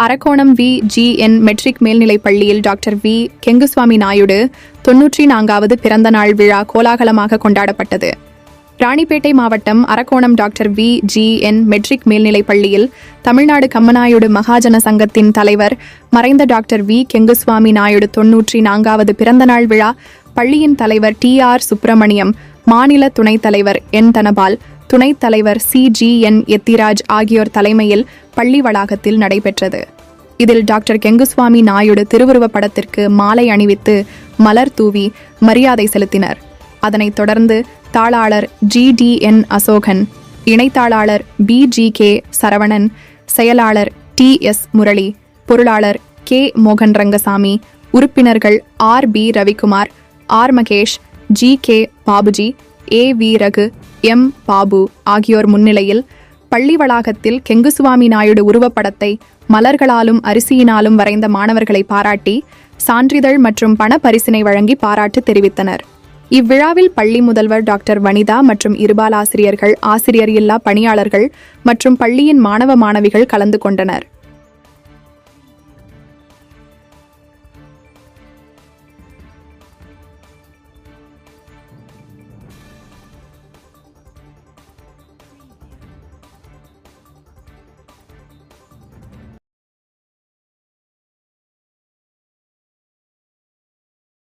Arakkonam V G N matric மேல்நிலைப் பள்ளியில் doctor V. கெங்குசுவாமி Naidu தொன்னூற்றி நான்காவது பிறந்த நாள் விழா கோலாகலமாக கொண்டாடப்பட்டது. ராணிப்பேட்டை மாவட்டம் Arakkonam doctor V G N matric மேல்நிலைப் பள்ளியில் தமிழ்நாடு கம்மநாயுடு மகாஜன சங்கத்தின் தலைவர் மறைந்த டாக்டர் வி. கெங்குசுவாமி நாயுடு தொன்னூற்றி நான்காவது பிறந்தநாள் விழா பள்ளியின் தலைவர் டி. ஆர். சுப்பிரமணியம் மாநில துணைத் தலைவர் என். தனபால் துணைத் தலைவர் சி. ஜி. என். எத்திராஜ் ஆகியோர் தலைமையில் பள்ளி வளாகத்தில் நடைபெற்றது. இதில் டாக்டர் கெங்குசுவாமி நாயுடு திருவுருவப் படத்திற்கு மாலை அணிவித்து மலர் தூவி மரியாதை செலுத்தினர். அதனைத் தொடர்ந்து தாளாளர் ஜி. டி. என். அசோகன் இணைத்தாளாளர் பி. ஜி. கே. சரவணன் செயலாளர் டி. எஸ். முரளி பொருளாளர் கே. மோகன் ரங்கசாமி உறுப்பினர்கள் R. P. Ravikumar R. Mahesh G. K. Babuji A. V. Raghu M. Babu ஆகியோர் முன்னிலையில் பள்ளி வளாகத்தில் கெங்குசுவாமி நாயுடு உருவப்படத்தை மலர்களாலும் அரிசியினாலும் வரைந்த மாணவர்களை பாராட்டி சான்றிதழ் மற்றும் பண பரிசினை வழங்கி பாராட்டு தெரிவித்தனர். இவ்விழாவில் பள்ளி முதல்வர் டாக்டர் வனிதா மற்றும் இருபால் ஆசிரியர்கள் ஆசிரியர் இல்லா பணியாளர்கள் மற்றும் பள்ளியின் மாணவ மாணவிகள் கலந்து கொண்டனர்.